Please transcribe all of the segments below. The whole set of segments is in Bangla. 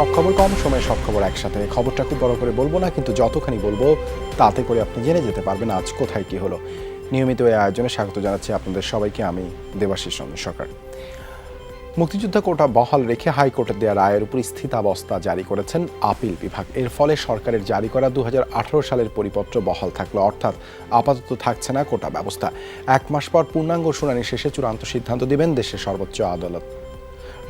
সব খবর কম সময়ে সব খবর একসাথে। খবরটা খুব বড় করে বলব না, কিন্তু যতখানি বলব, তাতে করে আপনি জেনে যেতে পারবেন আজ কোথায় কি হলো। নিয়মিত এই আয়োজনে স্বাগত জানাচ্ছি আপনাদের সবাইকে, আমি দেবাশিস চন্দ্র সরকার। মুক্তিযোদ্ধা কোটা বহাল রেখে হাইকোর্টের দেওয়া রায়ের উপর স্থিতাবস্থা জারি করেছেন আপিল বিভাগ। এর ফলে সরকারের জারি করা দু হাজার আঠারো সালের পরিপত্র বহাল থাকল, অর্থাৎ আপাতত থাকছে না কোটা ব্যবস্থা। এক মাস পর পূর্ণাঙ্গ শুনানি শেষে চূড়ান্ত সিদ্ধান্ত দেবেন দেশের সর্বোচ্চ আদালত।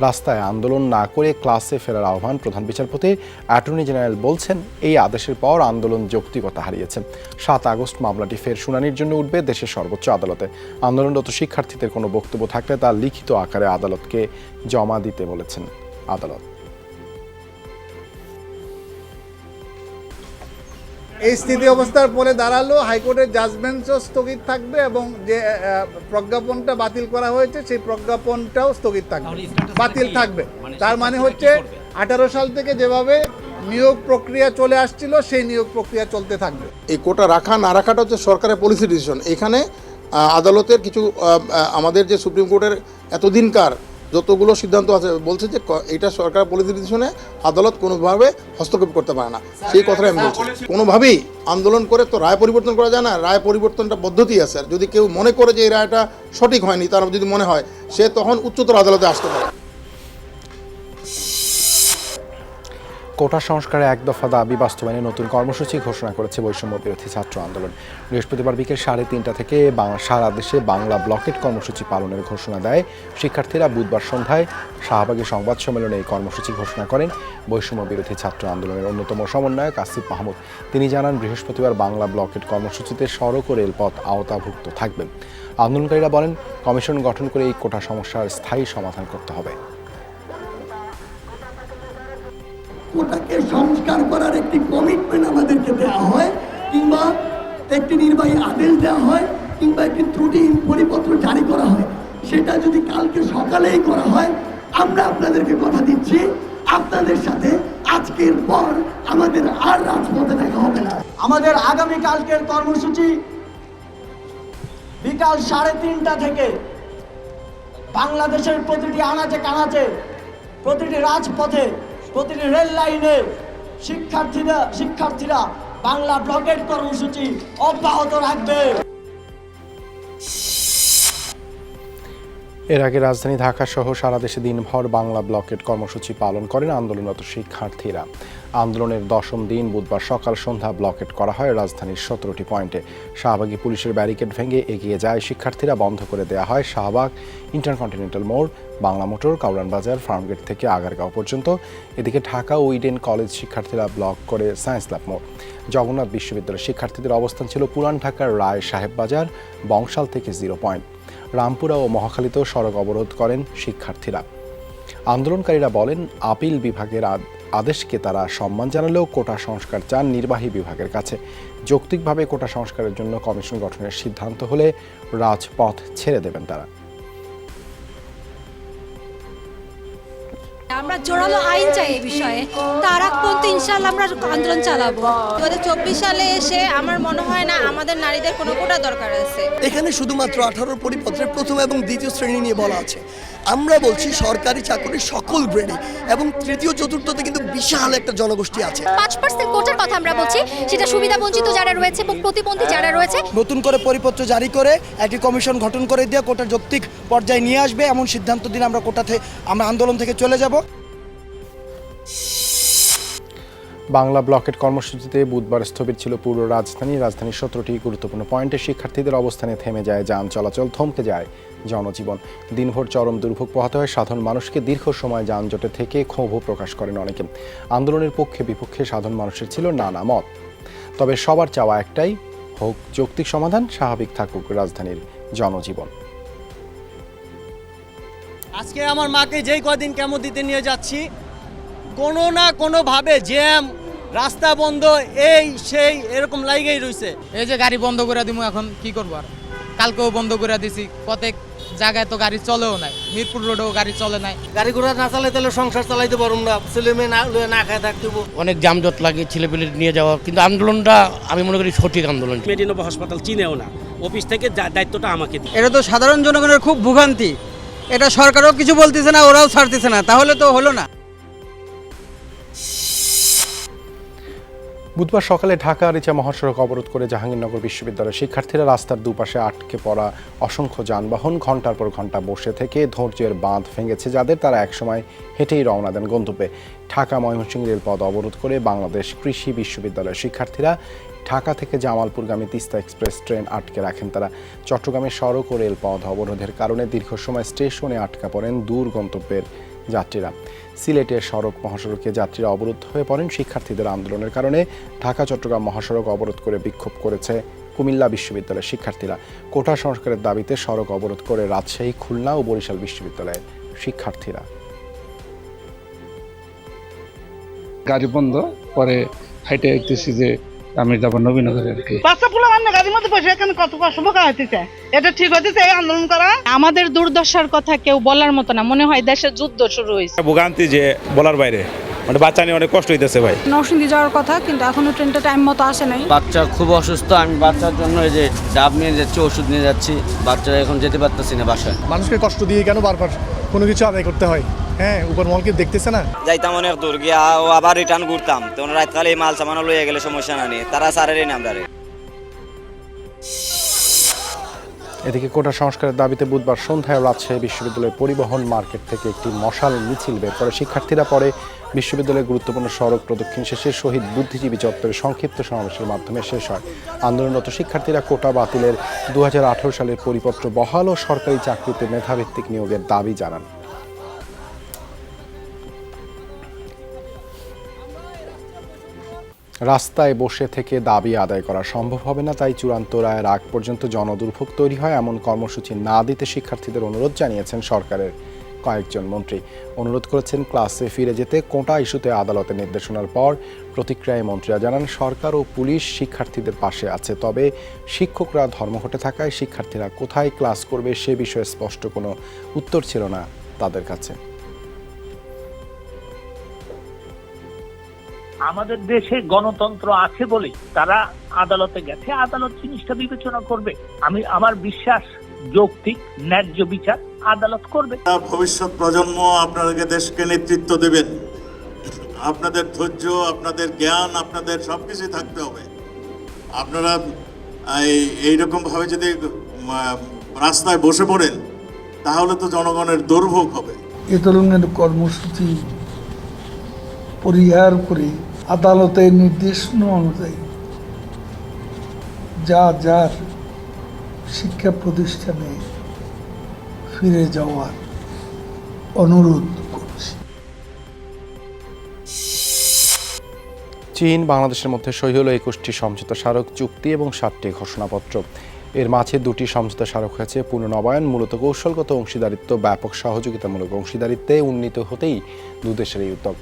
রাস্তায় আন্দোলন না করে ক্লাসে ফেরার আহ্বান প্রধান বিচারপতি, অ্যাটর্নি জেনারেল বলছেন, এই আদেশের পর আন্দোলন যৌক্তিকতা হারিয়েছে। সাত আগস্ট মামলাটি ফের শুনানির জন্য উঠবে দেশের সর্বোচ্চ আদালতে। আন্দোলনরত শিক্ষার্থীদের কোনো বক্তব্য থাকলে তা লিখিত আকারে আদালতকে জমা দিতে বলেছেন আদালত। এই স্থিতি অবস্থার পরে দাঁড়াল হাইকোর্টের জাজমেন্টসও স্থগিত থাকবে এবং যে প্রজ্ঞাপনটা বাতিল করা হয়েছে সেই প্রজ্ঞাপনটাও স্থগিত থাকবে। বাতিল থাকবে। মানে তার মানে হচ্ছে আঠারো সাল থেকে যেভাবে নিয়োগ প্রক্রিয়া চলে আসছিল সেই নিয়োগ প্রক্রিয়া চলতে থাকবে। এই কোটা রাখা না রাখাটা হচ্ছে সরকারের পলিসি ডিসিশন এখানে আদালতের কিছু আমাদের যে সুপ্রিম কোর্টের এতদিনকার যতগুলো সিদ্ধান্ত আছে, বলছে যে এটা সরকার পলিসি ডিসিশনে আদালত কোনোভাবে হস্তক্ষেপ করতে পারে না। সেই কথাটা আমি বলছি। কোনোভাবেই আন্দোলন করে তো রায় পরিবর্তন করা যায় না। রায় পরিবর্তনটা পদ্ধতি আছে। আর যদি কেউ মনে করে যে এই রায়টা সঠিক হয়নি, তার যদি মনে হয়, সে তখন উচ্চতর আদালতে আসতে পারে। কোটা সংস্কারে এক দফা দাবি বাস্তবায়নে নতুন কর্মসূচি ঘোষণা করেছে বৈষম্য বিরোধী ছাত্র আন্দোলন। বৃহস্পতিবার বিকেল সাড়ে তিনটা থেকে সারা দেশে বাংলা ব্লকেট কর্মসূচি পালনের ঘোষণা দেয়। শিক্ষার্থীরা বুধবার সন্ধ্যায় শাহবাগী সংবাদ সম্মেলনে এই কর্মসূচি ঘোষণা করেন। বৈষম্য বিরোধী ছাত্র আন্দোলনের অন্যতম সমন্বয়ক আসিফ মাহমুদ। তিনি জানান, বৃহস্পতিবার বাংলা ব্লকেট কর্মসূচিতে সড়ক ও রেলপথ আওতাভুক্ত থাকবেন আন্দোলনকারীরা বলেন, কমিশন গঠন করে এই কোটা সমস্যার স্থায়ী সমাধান করতে হবে। ওটাকে সংস্কার করার একটি কমিটমেন্ট আমাদেরকে দেওয়া হয়, কিংবা একটি নির্বাহী আদেশ দেওয়া হয়, কিংবা একটি ত্রুটিহীন পরিপত্র জারি করা হয়। সেটা যদি কালকে সকালেই করা হয়, আমরা আপনাদেরকে কথা দিচ্ছি, আপনাদের সাথে আজকের পর আমাদের আর রাজপথে দেখা হবে না। আমাদের আগামী কালকের কর্মসূচি বিকাল সাড়ে তিনটা থেকে বাংলাদেশের প্রতিটি আনাচে কানাচে, প্রতিটি রাজপথে প্রতিটি রেল লাইনে শিক্ষার্থীরা শিক্ষার্থীরা বাংলা ব্লকেট কর্মসূচি অব্যাহত রাখবে। এর আগে রাজধানী ঢাকা সহ সারা দেশে দিনভর বাংলা ব্লকেট কর্মসূচি পালন করেন আন্দোলনরত শিক্ষার্থীরা। আন্দোলনের দশম দিন বুধবার সকাল সন্ধ্যা ব্লকেট করা হয় রাজধানীর সতেরোটি পয়েন্টে। শাহবাগী পুলিশের ব্যারিকেড ভেঙে এগিয়ে যায়, শিক্ষার্থীরা বন্ধ করে দেওয়া হয় শাহবাগ ইন্টারকন্টিনেন্টাল মোড়, বাংলা মোটর, কাউরান বাজার, ফার্মগেট থেকে আগারগাঁও পর্যন্ত। এদিকে ঢাকা ও ইডেন কলেজ শিক্ষার্থীরা ব্লক করে সায়েন্স ল্যাব মোড়। জগন্নাথ বিশ্ববিদ্যালয়ের শিক্ষার্থীদের অবস্থান ছিল পুরান ঢাকার রায় সাহেব বাজার, বংশাল থেকে জিরো পয়েন্ট। রামপুরা ও মহাখালীতেও সড়ক অবরোধ করেন শিক্ষার্থীরা। আন্দোলনকারীরা বলেন, আপিল বিভাগের আদেশকে তারা সম্মান জানালেও কোটা সংস্কার চান নির্বাহী বিভাগের কাছে। যৌক্তিকভাবে কোটা সংস্কারের জন্য কমিশন গঠনের সিদ্ধান্ত হলে রাজপথ ছেড়ে দেবেন তারা। আমরা জোরালো আইন চাই এই বিষয়ে। তার আগ পর্যন্ত ইনশাল্লাহ আমরা আন্দোলন চালাবো। দু চব্বিশ সালে এসে আমার মনে হয় না আমাদের নারীদের কোনো কোটা দরকার আছে। এখানে শুধুমাত্র আঠারো পরিপত্রের প্রথম এবং দ্বিতীয় শ্রেণি নিয়ে বলা আছে। আমরা বলছি সরকারি চাকরির সকল গ্রেডে এবং তৃতীয় চতুর্থতে কিন্তু বিশাল একটা জনগোষ্ঠী আছে। পাঁচ পার্সেন্ট কোটার কথা আমরা বলছি সেটা সুবিধা বঞ্চিত যারা রয়েছে এবং প্রতিবন্ধী যারা রয়েছে। নতুন করে পরিপত্র জারি করে একটি কমিশন গঠন করে দিয়ে কোটার যৌক্তিক পর্যায়ে নিয়ে আসবে এমন সিদ্ধান্ত দিন আমরা কোটাতে আমরা আন্দোলন থেকে চলে যাব। বাংলা ব্লকেট কর্মসূচিতে বুধবার স্থবির ছিল পুরো রাজধানী। রাজধানীর সতেরোটি গুরুত্বপূর্ণ পয়েন্টে শিক্ষার্থীদের অবস্থানে থেমে যায় যান, চলাচল থমকে যায় জনজীবন। দিনভর চরম দুর্ভোগ পোহাতে হয় সাধারণ মানুষকে। দীর্ঘ সময় যানজটে থেকে ক্ষোভও প্রকাশ করেন অনেকে। আন্দোলনের পক্ষে বিপক্ষে সাধারণ মানুষের ছিল নানা মত। তবে সবার চাওয়া একটাই, হোক যৌক্তিক সমাধান, স্বাভাবিক থাকুক রাজধানীর জনজীবন। আজকে আমার মাকে যেই কদিন কেমন দিতে নিয়ে যাচ্ছি কোনো না কোনোভাবে জ্যাম রাস্তা বন্ধ এই সেই এরকম লাইগেই রইছে। এই যে গাড়ি বন্ধ করে দিব এখন কি করব আর? কালকেও বন্ধ করে দিছি প্রত্যেক জায়গায় তো গাড়ি চলেও নাই। মিরপুর রোডেও গাড়ি চলে নাই। গাড়ি ঘোড়া না চালাই তাহলে সংসার চালাইতে পারব না ছেলে মেয়ে না না খায় থাকতে অনেক যানজট লাগে ছেলেপেলে নিয়ে যাওয়া কিন্তু আন্দোলনটা আমি মনে করি সঠিক আন্দোলন। মেডিনোভ হাসপাতাল চিনেও না অফিস থেকে দায়িত্বটা আমাকে দিই এটা তো সাধারণ জনগণের খুব ভোগান্তি। এটা সরকারও কিছু বলতেছে না ওরাও ছাড়তেছে না তাহলে তো হলো না। বুধবার সকালে ঢাকা রিচা মহাসড়ক অবরোধ করে জাহাঙ্গীরনগর বিশ্ববিদ্যালয়ের শিক্ষার্থীরা রাস্তার দুপাশে আটকে পড়া অসংখ্য যানবাহন ঘণ্টার পর ঘণ্টা বসে থেকে ধৈর্যের বাঁধ ভেঙেছে যাদের তারা একসময় হেঁটেই রওনা দেন গন্তব্যে। ঢাকা ময়মনসিংহ রেলপথ অবরোধ করে বাংলাদেশ কৃষি বিশ্ববিদ্যালয়ের শিক্ষার্থীরা ঢাকা থেকে জামালপুরগামী তিস্তা এক্সপ্রেস ট্রেন আটকে রাখেন তারা। চট্টগ্রামের সড়ক ও রেলপথ অবরোধের কারণে দীর্ঘ সময় স্টেশনে আটকা পড়েন দূর গন্তব্যের যাত্রীরা। সিলেটের সড়ক মহাসড়কে যাত্রীরা অবরোধ হয়ে পড়েন শিক্ষার্থীদের আন্দোলনের কারণে। ঢাকা, চট্টগ্রাম মহাসড়ক অবরোধ করে বিক্ষোভ করেছে কুমিল্লা বিশ্ববিদ্যালয়ের শিক্ষার্থীরা। কোটা সংস্কারের দাবিতে সড়ক অবরোধ করে রাজশাহী, খুলনা ও বরিশাল বিশ্ববিদ্যালয়ের শিক্ষার্থীরা। গাড়ি বন্ধ, পরে হাইটে দেখতেছি যে আমি যাব নবীনগরে আর কি। বাচ্চা পোলা মানে গাড়ির মধ্যে বসে এখানে কত কষ্ট ভোগা হইতেছে। এটা ঠিক হইতেছে এই আন্দোলন করা? আমাদের দুর্দশার কথা কেউ বলার মতো না মনে হয় দেশের যুদ্ধ শুরু হয়েছে ভোগান্তি যে বলার বাইরে। মানে বাচ্চা নিয়ে অনেক কষ্ট হইতেছে ভাই। নরসিংদী যাওয়ার কথা কিন্তু এখনও ট্রেনটা টাইম মতো আসে নাই। বাচ্চা খুব অসুস্থ আমি বাচ্চার জন্য এই যে ডাব নিয়ে যাচ্ছি ওষুধ নিয়ে যাচ্ছি। বাচ্চা এখন যেতে পারতেছি না বাসায়। মানুষকে কষ্ট দিয়ে কেন বারবার কোনো কিছু আদায় করতে হয়? হ্যাঁ উপর মল কি দেখতেছে না? যাইতাম অনেক দূর গিয়া ও আবার রিটার্ন ঘুরতাম। তো রাতকালে এই মাল সামানো লইয়া গেলে সমস্যা না নিয়ে তারা সারেরই নাম এদিকে কোটা সংস্কারের দাবিতে বুধবার সন্ধ্যায় রাজশাহী বিশ্ববিদ্যালয়ের পরিবহন মার্কেট থেকে একটি মশাল মিছিল বের করে। শিক্ষার্থীরা পরে বিশ্ববিদ্যালয়ের গুরুত্বপূর্ণ সড়ক প্রদক্ষিণ শেষে শহীদ বুদ্ধিজীবী চত্বরে সংক্ষিপ্ত সমাবেশের মাধ্যমে শেষ হয়। আন্দোলনরত শিক্ষার্থীরা কোটা বাতিলের দু হাজার আঠারো সালের পরিপত্র বহাল ও সরকারি চাকরিতে মেধাভিত্তিক নিয়োগের দাবি জানান। রাস্তায় বসে থেকে দাবি আদায় করা সম্ভব হবে না, তাই চূড়ান্ত রায়ের আগ পর্যন্ত জনদুর্ভোগ তৈরি হয়, এমন কর্মসূচি না দিতে শিক্ষার্থীদের অনুরোধ জানিয়েছেন সরকারের কয়েকজন মন্ত্রী। অনুরোধ করেছেন ক্লাসে ফিরে যেতে, কোটা ইস্যুতে আদালতের নির্দেশনার পর প্রতিক্রিয়ায় মন্ত্রীরা জানান, সরকার ও পুলিশ শিক্ষার্থীদের পাশে আছে, তবে শিক্ষকরা ধর্মঘটে থাকায় শিক্ষার্থীরা কোথায় ক্লাস করবে সে বিষয়ে স্পষ্ট কোনো উত্তর ছিল না তাদের কাছে। আমাদের দেশে গণতন্ত্র আছে বলেই তারা আদালতে গেছে। আদালত জিনিসটা বিবেচনা করবে। আমি আমার বিশ্বাস যৌক্তিক ন্যায্য বিচার আদালত করবে। ভবিষ্যৎ প্রজন্ম আপনাদেরকে দেশকে নেতৃত্ব দেবেন। আপনাদের ধৈর্য আপনাদের জ্ঞান আপনাদের সবকিছু থাকতে হবে। আপনারা এই এইরকম ভাবে যদি রাস্তায় বসে পড়েন তাহলে তো জনগণের দুর্ভোগ হবে। এ ধরনের কর্মসূচি পরিহার করে আদালতের নির্দেশনা অনুযায়ী যা যার শিক্ষা প্রতিষ্ঠানে ফিরে যাওয়ার অনুরোধ করছি। চীন, বাংলাদেশের মধ্যে সই হলো একুশটি সমঝোতা স্মারক চুক্তি এবং সাতটি ঘোষণাপত্র। এর মাঝে দুটি সমঝোতা স্মারক হয়েছে, পুনর্নবায়ন, মূলত কৌশলগত অংশীদারিত্ব, ব্যাপক সহযোগিতামূলক অংশীদারিত্বে উন্নীত হতেই দুদেশের এই উদ্যোগ।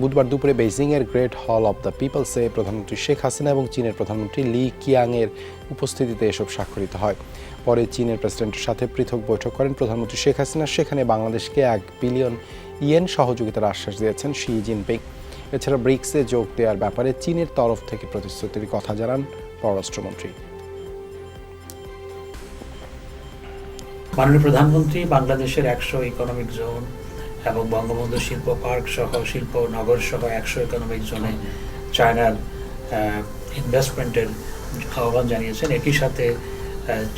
বুধবার দুপুরে বেইজিংয়ের গ্রেট হল অব দ্য পিপলসে প্রধানমন্ত্রী শেখ হাসিনা এবং চীনের প্রধানমন্ত্রী লি কিয়াংয়ের উপস্থিতিতে এসব স্বাক্ষরিত হয়। পরে চীনের প্রেসিডেন্টের সাথে পৃথক বৈঠক করেন প্রধানমন্ত্রী শেখ হাসিনা, সেখানে বাংলাদেশকে এক বিলিয়ন ইয়েন সহযোগিতার আশ্বাস দিয়েছেন শি জিনপিং। এছাড়া ব্রিক্সে যোগ দেওয়ার ব্যাপারে চীনের তরফ থেকে প্রতিশ্রুতির কথা জানান পররাষ্ট্রমন্ত্রী। মাননীয় প্রধানমন্ত্রী, বাংলাদেশের একশো ইকোনমিক জোন এবং বঙ্গবন্ধু শিল্প পার্ক সহ শিল্প নগর সহ একশো ইকোনমিক জোনে চায়নার ইনভেস্টমেন্টের আহ্বান জানিয়েছেন। একই সাথে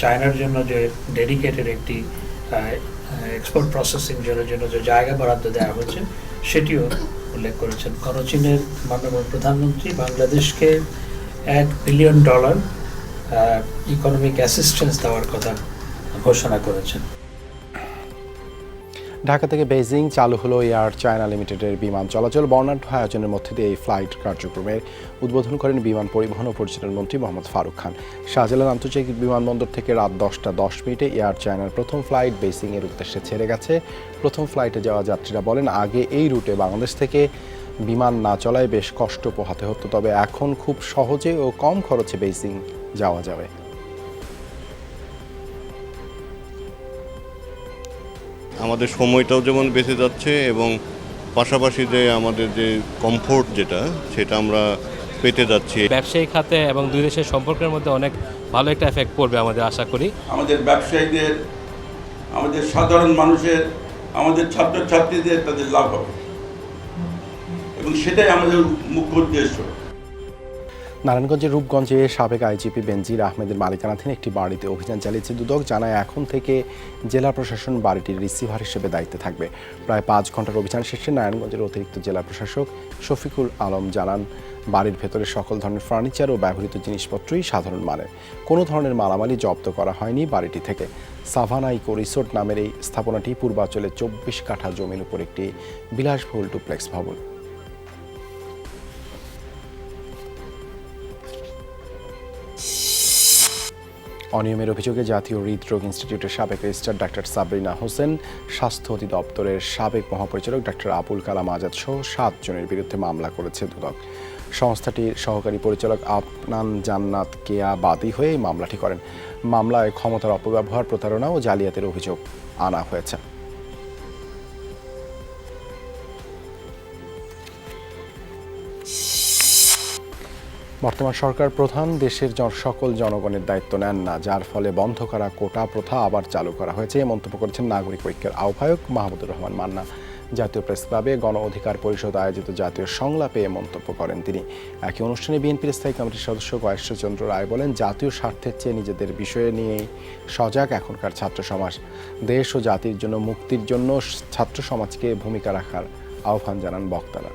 চায়নার জন্য যে ডেডিকেটেড একটি এক্সপোর্ট প্রসেসিং জন্য জন্য যে জায়গা বরাদ্দ দেওয়া হয়েছে, সেটিও উল্লেখ করেছেন। করচিনের মাননীয় প্রধানমন্ত্রী, বাংলাদেশকে এক বিলিয়ন ডলার ইকোনমিক অ্যাসিস্ট্যান্স দেওয়ার কথা ঘোষণা করেছেন। ঢাকা থেকে বেইজিং চালু হলো এয়ার চায়না লিমিটেডের বিমান চলাচল। বর্ণাঢ্য আয়োজনের মধ্যে দিয়ে এই ফ্লাইট কার্যক্রমের উদ্বোধন করেন বিমান পরিবহন ও পর্যটন মন্ত্রী মোহাম্মদ ফারুক খান। শাহজালাল আন্তর্জাতিক বিমানবন্দর থেকে রাত দশটা দশ মিনিটে এয়ার চায়নার প্রথম ফ্লাইট বেইজিংয়ের উদ্দেশ্যে ছেড়ে গেছে। প্রথম ফ্লাইটে যাওয়া যাত্রীরা বলেন, আগে এই রুটে বাংলাদেশ থেকে বিমান না চলায় বেশ কষ্ট পোহাতে হতো, তবে এখন খুব সহজে ও কম খরচে বেইজিং যাওয়া যাবে। আমাদের সময়টাও যেমন বেঁচে যাচ্ছে এবং পাশাপাশি যে আমাদের যে কমফোর্ট যেটা সেটা আমরা পেতে যাচ্ছি। ব্যবসায়িক খাতে এবং দুই দেশের সম্পর্কের মধ্যে অনেক ভালো একটা এফেক্ট পড়বে আমাদের আশা করি। আমাদের ব্যবসায়ীদের আমাদের সাধারণ মানুষের আমাদের ছাত্রছাত্রীদের তাদের লাভ হবে। এবং সেটাই আমাদের মুখ্য উদ্দেশ্য। নারায়ণগঞ্জের রূপগঞ্জে সাবেক আইজিপি বেনজির আহমেদের মালিকানাধীন একটি বাড়িতে অভিযান চালিয়েছে দুদক, জানায় এখন থেকে জেলা প্রশাসন বাড়িটির রিসিভার হিসেবে দায়িত্বে থাকবে। প্রায় পাঁচ ঘণ্টার অভিযান শেষে নারায়ণগঞ্জের অতিরিক্ত জেলা প্রশাসক শফিকুল আলম জানান, বাড়ির ভেতরে সকল ধরনের ফার্নিচার ও ব্যবহৃত জিনিসপত্রই সাধারণ মানের। কোনো ধরনের মালামালি জব্দ করা হয়নি বাড়িটি থেকে। সাভানা ইকো রিসোর্ট নামের এই স্থাপনাটি পূর্বাঞ্চলে চব্বিশ কাঠা জমির উপর একটি বিলাসবহুল টুপ্লেক্স ভবন। অনিয়মের অভিযোগে জাতীয় হৃদরোগ ইনস্টিটিউটের সাবেক রেজিস্ট্রার ডাক্তার সাবরিনা হোসেন, স্বাস্থ্য অধিদপ্তরের সাবেক মহাপরিচালক ডাক্তার আবুল কালাম আজাদ সহ সাতজনের বিরুদ্ধে মামলা করেছে দুদক। সংস্থাটির সহকারী পরিচালক আপনান জান্নাত কেয়া বাদী হয়ে মামলাটি করেন। মামলায় ক্ষমতার অপব্যবহার, প্রতারণা ও জালিয়াতের অভিযোগ আনা হয়েছে। বর্তমান সরকার প্রধান, দেশের সকল জনগণের দায়িত্ব নেন না, যার ফলে বন্ধ করা কোটা প্রথা আবার চালু করা হয়েছে। এ মন্তব্য করেছেন নাগরিক ঐক্যের আহ্বায়ক মাহমুদুর রহমান মান্না। জাতীয় প্রেস ক্লাবে গণ অধিকার পরিষদ আয়োজিত জাতীয় সংলাপে এ মন্তব্য করেন তিনি। একই অনুষ্ঠানে বিএনপির স্থায়ী কমিটির সদস্য গয়েশ্বরচন্দ্র রায় বলেন, জাতীয় স্বার্থের চেয়ে নিজেদের বিষয়ে নিয়েই সজাগ এখনকার ছাত্র সমাজ। দেশ ও জাতির জন্য মুক্তির জন্য ছাত্র সমাজকে ভূমিকা রাখার আহ্বান জানান বক্তারা।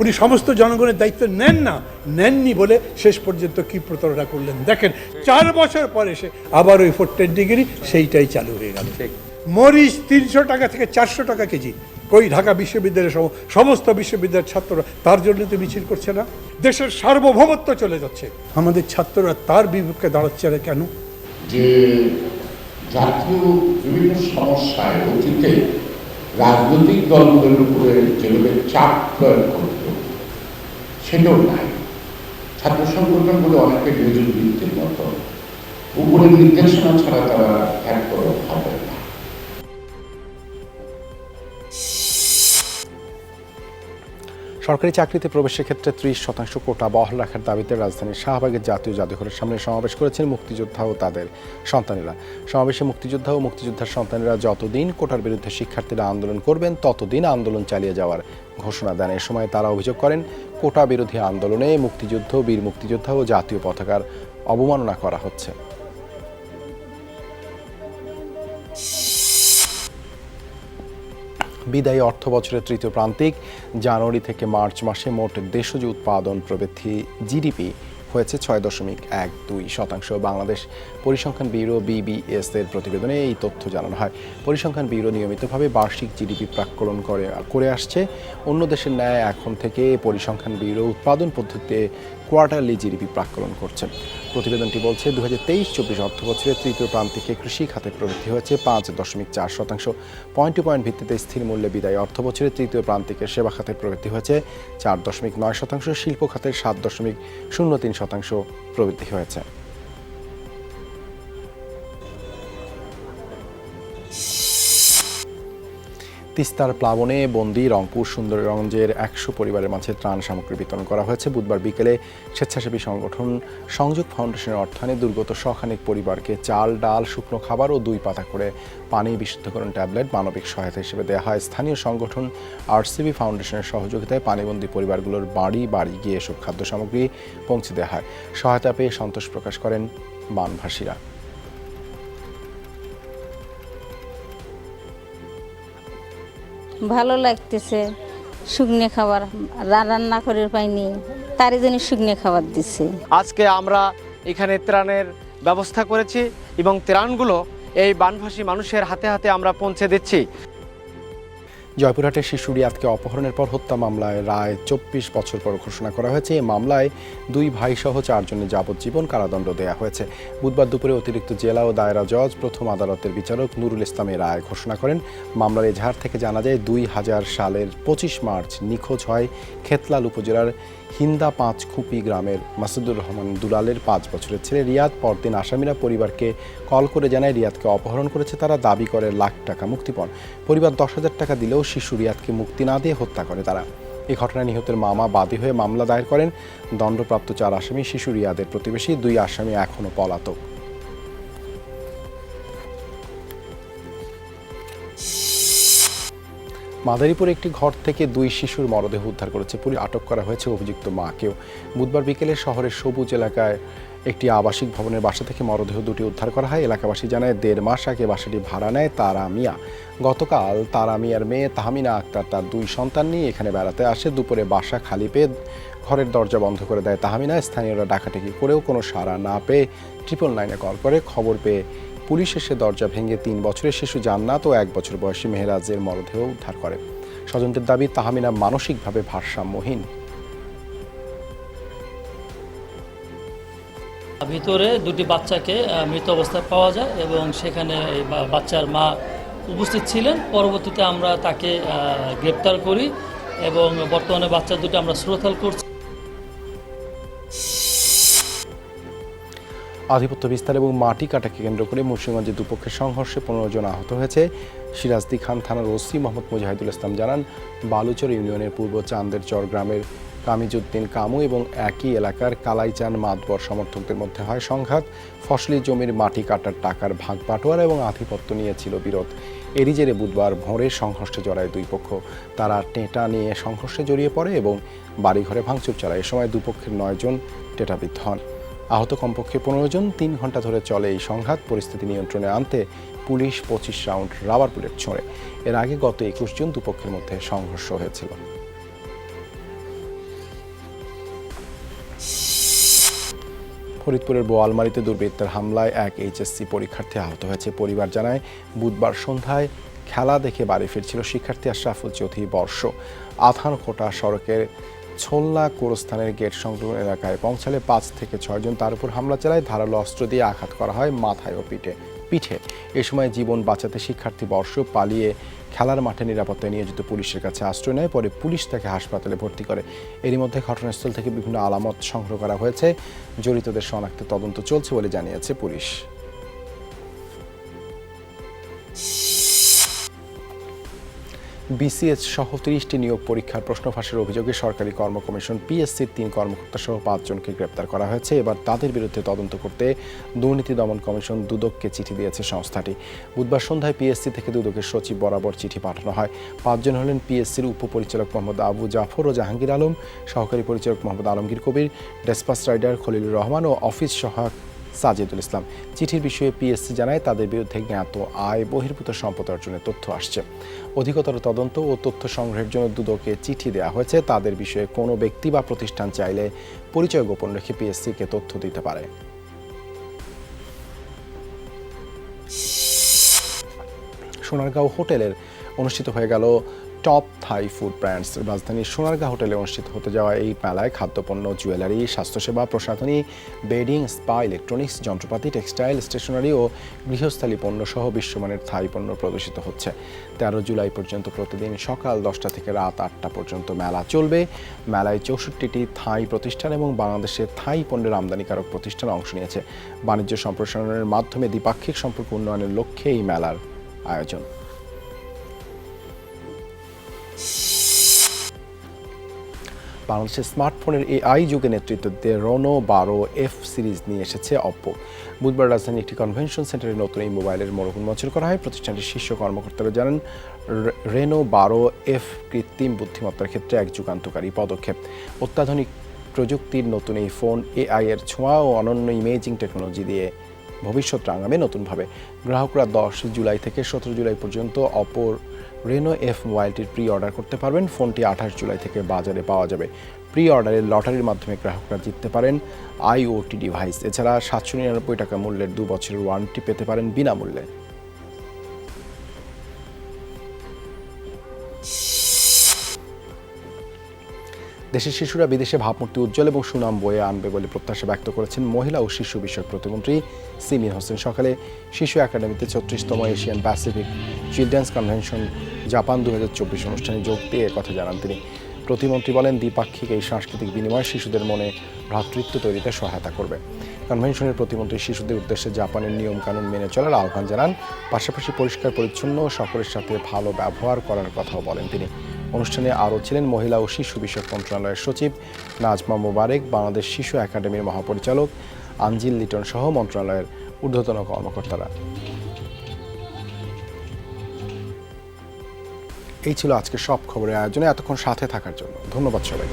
উনি সমস্ত জনগণের দায়িত্ব নেন না নেননি বলে শেষ পর্যন্ত কি প্রতারণা করলেন? দেখেন চার বছর পরে এসে আবার ওই ফোর্টেন ডিগ্রি সেইটাই চালু হয়ে গেল। মরিচ তিনশো টাকা থেকে চারশো টাকা কেজি। কই ঢাকা বিশ্ববিদ্যালয়ের সম- সমস্ত বিশ্ববিদ্যালয়ের ছাত্ররা তার জন্য তো মিছিল করছে না? দেশের সার্বভৌমত্ব চলে যাচ্ছে। আমাদের ছাত্ররা তার বিপক্ষে দাঁড়াচ্ছে না কেন? যে জাতীয় বিভিন্ন সমস্যায় অতীতে রাজনৈতিক দলগুলোর উপরে যেভাবে চাপ প্রয়োগ করত সেটাও নাই। ছাত্র সংগঠনগুলো অনেকে নিজের বৃত্তির মতো। উপরের নির্দেশনা ছাড়া তারা এক করে ভাবে না। সরকারি চাকরিতে প্রবেশের ক্ষেত্রে ত্রিশ শতাংশ কোটা বহাল রাখার দাবিতে রাজধানীর শাহবাগের জাতীয় জাদুঘরের সামনে সমাবেশ করেছেন মুক্তিযোদ্ধা ও তাদের সন্তানেরা। সমাবেশে মুক্তিযোদ্ধা ও মুক্তিযোদ্ধার সন্তানেরা যতদিন কোটার বিরুদ্ধে শিক্ষার্থীরা আন্দোলন করবেন, ততদিন আন্দোলন চালিয়ে যাওয়ার ঘোষণা দেন। এ সময় তারা অভিযোগ করেন কোটা বিরোধী আন্দোলনে মুক্তিযুদ্ধ, বীর মুক্তিযোদ্ধা ও জাতীয় পতাকার অবমাননা করা হচ্ছে। বিদায়ী অর্থ বছরের তৃতীয় প্রান্তিক জানুয়ারি থেকে মার্চ মাসে মোট দেশজ উৎপাদন প্রবৃদ্ধি, জিডিপি। হয়েছে ছয় দশমিক এক দুই শতাংশ। বাংলাদেশ পরিসংখ্যান ব্যুরো বিবিএস এর প্রতিবেদনে এই তথ্য জানানো হয়। পরিসংখ্যান ব্যুরো নিয়মিতভাবে বার্ষিক জিডিপি প্রাক্কলন করে করে আসছে। অন্য দেশের ন্যায় এখন থেকে পরিসংখ্যান ব্যুরো উৎপাদন পদ্ধতিতে কোয়ার্টারলি জিডিপি প্রাক্কলন করছে। প্রতিবেদনটি বলছে দু হাজার তেইশ চব্বিশ অর্থ বছরে তৃতীয় প্রান্তিকে কৃষি খাতে প্রবৃদ্ধি হয়েছে পাঁচ দশমিক চার শতাংশ। পয়েন্ট টু পয়েন্ট ভিত্তিতে স্থির মূল্যে বিদায় অর্থ বছরে তৃতীয় প্রান্তিকে সেবা খাতে প্রবৃদ্ধি হয়েছে চার দশমিক নয় শতাংশ শিল্প খাতের সাত দশমিক শূন্য তিন শতাংশ প্রবৃদ্ধি হয়েছে। তিস্তার প্লাবনে বন্দি রংপুর সুন্দরগঞ্জের একশো পরিবারের মাঝে ত্রাণ সামগ্রী বিতরণ করা হয়েছে। বুধবার বিকেলে স্বেচ্ছাসেবী সংগঠন সংযোগ ফাউন্ডেশনের অর্থায়নে দুর্গত শখানেক পরিবারকে চাল, ডাল, শুকনো খাবার ও দুই পাতা করে পানি বিশুদ্ধকরণ ট্যাবলেট মানবিক সহায়তা হিসেবে দেওয়া হয়। স্থানীয় সংগঠন আরসিবি ফাউন্ডেশনের সহযোগিতায় পানিবন্দী পরিবারগুলোর বাড়ি বাড়ি গিয়ে এসব খাদ্য সামগ্রী পৌঁছে দেওয়া হয়। সহায়তা পেয়ে সন্তোষ প্রকাশ করেন বানভাসীরা। ভালো লাগতেছে শুকনে খাবার রান্না করে পাইনি, তারই জন্য শুকনে খাবার দিচ্ছে আজকে আমরা এখানে ত্রাণের ব্যবস্থা করেছি এবং ত্রাণগুলো এই বানভাসী মানুষের হাতে হাতে আমরা পৌঁছে দিচ্ছি। জয়পুরহাটের শিশু রিয়াদকে অপহরণের পর হত্যা মামলায় রায় চব্বিশ বছর পর ঘোষণা করা হয়েছে। এই মামলায় দুই ভাই সহ চারজনের যাবজ্জীবন কারাদণ্ড দেওয়া হয়েছে। বুধবার দুপুরে অতিরিক্ত জেলা ও দায়রা জজ, প্রথম আদালতের বিচারক নুরুল ইসলামের রায় ঘোষণা করেন। মামলার এজাহার থেকে জানা যায়, দুই হাজার সালের পঁচিশ মার্চ নিখোঁজ হয় খেতলাল উপজেলার হিন্দা পাঁচ খুপি গ্রামের মাসুদুর রহমান দুলালের পাঁচ বছরের ছেলে রিয়াদ। পরদিন আসামিরা পরিবারকে কল করে জানায়, রিয়াদকে অপহরণ করেছে তারা, দাবি করে লাখ টাকা মুক্তিপণ। পরিবার দশ হাজার টাকা দিলেও শিশু রিয়াদকে মুক্তি না দিয়ে হত্যা করে তারা। এ ঘটনায় নিহতের মামা বাদী হয়ে মামলা দায়ের করেন। দণ্ডপ্রাপ্ত চার আসামি শিশু রিয়াদের প্রতিবেশী, দুই আসামি এখনও পলাতক। মাদারীপুরে একটি ঘর থেকে দুই শিশুর মরদেহ উদ্ধার করেছে পুলিশ। আটক করা হয়েছে অভিযুক্ত মাকেও বুধবার বিকেলে শহরের সবুজ এলাকায় একটি আবাসিক ভবনের বাসা থেকে মরদেহ দুটি উদ্ধার করা হয়। এলাকাবাসী জানায়, দেড় মাস আগে বাসাটি ভাড়া নেয় তারা মিয়া। গতকাল তারা মিয়ার মেয়ে তাহমিনা আক্তার তার দুই সন্তান নিয়ে এখানে বেড়াতে আসে। দুপুরে বাসা খালি পেয়ে ঘরের দরজা বন্ধ করে দেয় তাহমিনা। স্থানীয়রা ডাকাডাকি করেও কোনো সাড়া না পেয়ে ট্রিপল নাইনে কল করে খবর পেয়ে পুলিশ এসে দরজা ভেঙে তিন বছরের শিশু জান্নাত ও এক বছর বয়সী মেহরাজের মরদেহ উদ্ধার করে। স্বজনদের দাবি, তাহমিনা মানসিকভাবে ভারসাম্যহীন। ভিতরে দুটি বাচ্চাকে মৃত অবস্থায় পাওয়া যায় এবং সেখানে বাচ্চার মা উপস্থিত ছিলেন। পরবর্তীতে আমরা তাকে গ্রেপ্তার করি এবং বর্তমানে বাচ্চা দুটি আমরা শ্রোতাল করছি। আধিপত্য বিস্তার এবং মাটি কাটাকে কেন্দ্র করে মুন্সিগঞ্জে দুপক্ষের সংঘর্ষে পনেরো জন আহত হয়েছে। সিরাজদি খান থানার ওসি মোহাম্মদ মুজাহিদুল ইসলাম জানান, বালুচর ইউনিয়নের পূর্ব চান্দের চর গ্রামের কামিজুদ্দিন কামু এবং একই এলাকার কালাইচান মাতবর সমর্থকদের মধ্যে হয় সংঘাত। ফসলি জমির মাটি কাটার টাকার ভাগ বাটোয়ারা এবং আধিপত্য নিয়ে ছিল বিরোধ। এরই জেরে বুধবার ভোরে সংঘর্ষে জড়ায় দুই পক্ষ। তারা টেঁটা নিয়ে সংঘর্ষে জড়িয়ে পড়ে এবং বাড়িঘরে ভাঙচুর চালায়। এ সময় দুপক্ষের নয়জন টেটাবিদ্ধ হন। আহত কমপক্ষে পনেরো জন, তিন ঘণ্টা ধরে চলে এই সংঘাত। পরিস্থিতি নিয়ন্ত্রণে আনতে পুলিশ পঁচিশ রাউন্ড রাবার বুলেট ছোঁড়ে। এর আগে গত একুশ জন দুপক্ষের মধ্যে সংঘর্ষ হয়েছিল। ফরিদপুরের বোয়ালমারিতে দুর্বৃত্তের হামলায় এক এইচএসসি পরীক্ষার্থী আহত হয়েছে। পরিবার জানায়, বুধবার সন্ধ্যায় খেলা দেখে বাড়ি ফিরছিল শিক্ষার্থী আশরাফুল চৌধুরী বর্ষ। আথানখোটা সড়কের ছোলনা কোরস্থানের গেট সংলগ্ন এলাকায় পৌঁছালে পাঁচ থেকে ছয়জন তার উপর হামলা চালায়, ধারালো অস্ত্র দিয়ে আঘাত করা হয় মাথায় ও পিঠে। পিঠে। এ সময় জীবন বাঁচাতে শিক্ষার্থী বর্ষ পালিয়ে খেলার মাঠে নিরাপত্তায় নিয়োজিত পুলিশের কাছে আশ্রয় নেয়, পরে পুলিশ তাকে হাসপাতালে ভর্তি করে। এরই মধ্যে ঘটনাস্থল থেকে বিভিন্ন আলামত সংগ্রহ করা হয়েছে। জড়িতদের শনাক্তে তদন্ত চলছে বলে জানিয়েছে পুলিশ। বিসিএস সহ তিরিশটি নিয়োগ পরীক্ষার প্রশ্ন ফাঁসের অভিযোগে সরকারি কর্ম কমিশন পিএসসির তিন কর্মকর্তা সহ পাঁচজনকে গ্রেপ্তার করা হয়েছে। এবার তাদের বিরুদ্ধে তদন্ত করতে দুর্নীতি দমন কমিশন দুদককে চিঠি দিয়েছে সংস্থাটি। বুধবার সন্ধ্যায় পিএসসি থেকে দুদকের সচিব বরাবর চিঠি পাঠানো হয়। পাঁচজন হলেন পিএসসির উপপরিচালক মোহাম্মদ আবু জাফর ও জাহাঙ্গীর আলম, সহকারী পরিচালক মোহাম্মদ আলমগীর কবির, ডেসপাস রাইডার খলিলুর রহমান ও অফিস সহায়ক সাজিদুল ইসলাম। চিঠির বিষয়ে পিএসসি জানায়, তাদের বিরুদ্ধে জ্ঞাত আয়, বহির্ভূত সম্পদ অর্জনের তথ্য আসছে। অধিকতর তদন্ত ও তথ্য সংগ্রহের জন্য দুদকে চিঠি দেওয়া হয়েছে। তাদের বিষয়ে কোনো ব্যক্তি বা প্রতিষ্ঠান চাইলে পরিচয় গোপন রেখে পিএসসিকে তথ্য দিতে পারে। সোনারগাঁও হোটেলের অনুষ্ঠিত হয়ে গেল টপ থাই ফুড ব্র্যান্ডস রাজধানীর সোনারগাঁ হোটেলে অনুষ্ঠিত হতে যাওয়া এই মেলায় খাদ্যপণ্য, জুয়েলারি, স্বাস্থ্যসেবা, প্রসাধনী, বেডিং, স্পা, ইলেকট্রনিক্স, যন্ত্রপাতি, টেক্সটাইল, স্টেশনারি ও গৃহস্থালী পণ্য সহ বিশ্বমানের থাই পণ্য প্রদর্শিত হচ্ছে। তেরো জুলাই পর্যন্ত প্রতিদিন সকাল দশটা থেকে রাত আটটা পর্যন্ত মেলা চলবে। মেলায় চৌষট্টিটি থাই প্রতিষ্ঠান এবং বাংলাদেশের থাই পণ্যের আমদানিকারক প্রতিষ্ঠান অংশ নিয়েছে। বাণিজ্য সম্প্রসারণের মাধ্যমে দ্বিপাক্ষিক সম্পর্ক উন্নয়নের লক্ষ্যে এই মেলার আয়োজন। বাংলাদেশের স্মার্টফোনের এআই যুগে নেতৃত্ব দিয়ে রনো বারো এফ সিরিজ নিয়ে এসেছে অপ্পো বুধবার রাজধানী একটি কনভেনশন সেন্টারে নতুন এই মোবাইলের মোড়ক উন্মোচন করা হয়। প্রতিষ্ঠানটির শীর্ষ কর্মকর্তারা জানান রেনো বারো এফ কৃত্রিম বুদ্ধিমত্তার ক্ষেত্রে এক যুগান্তকারী পদক্ষেপ। অত্যাধুনিক প্রযুক্তির নতুন এই ফোন এআই এর ছোঁয়া ও অনন্য ইমেজিং টেকনোলজি দিয়ে ভবিষ্যৎ রাঙাবে নতুনভাবে। গ্রাহকরা দশ জুলাই থেকে সতেরো জুলাই পর্যন্ত অপর রেনো এফ মোবাইলটির প্রি অর্ডার করতে পারবেন। ফোনটি আঠাশ জুলাই থেকে বাজারে পাওয়া যাবে। প্রি অর্ডারের লটারির মাধ্যমে গ্রাহকরা জিততে পারেন আইওটি ডিভাইস। এছাড়া সাতশো নিরানব্বই টাকা মূল্যের দু বছরের ওয়ারেন্টি পেতে পারেন বিনামূল্যে। দেশের শিশুরা বিদেশে ভাবমূর্তি উজ্জ্বল এবং সুনাম বয়ে আনবে বলে প্রত্যাশা ব্যক্ত করেছেন মহিলা ও শিশু বিষয়ক প্রতিমন্ত্রী সিমিন হোসেন। সকালে শিশু একাডেমিতে ছত্রিশতম Asian Pacific children's convention Japan দু অনুষ্ঠানে যোগ দিয়ে কথা জানান তিনি। প্রতিমন্ত্রী বলেন, দ্বিপাক্ষিক এই সাংস্কৃতিক বিনিময় শিশুদের মনে ভ্রাতৃত্ব তৈরিতে সহায়তা করবে। কনভেনশনের প্রতিমন্ত্রী শিশুদের উদ্দেশ্যে জাপানের নিয়মকানুন মেনে চলার আহ্বান জানান। পাশাপাশি পরিষ্কার পরিচ্ছন্ন সকলের সাথে ভালো ব্যবহার করার কথাও বলেন তিনি। অনুষ্ঠানে আরও ছিলেন মহিলা ও শিশু বিষয়ক মন্ত্রণালয়ের সচিব নাজমা মোবারেক, বাংলাদেশ শিশু একাডেমির মহাপরিচালক আঞ্জিল লিটন সহ মন্ত্রণালয়ের ঊর্ধ্বতন কর্মকর্তারা। এই ছিল আজকে সব খবরের আয়োজনে। এতক্ষণ সাথে থাকার জন্য ধন্যবাদ সবাই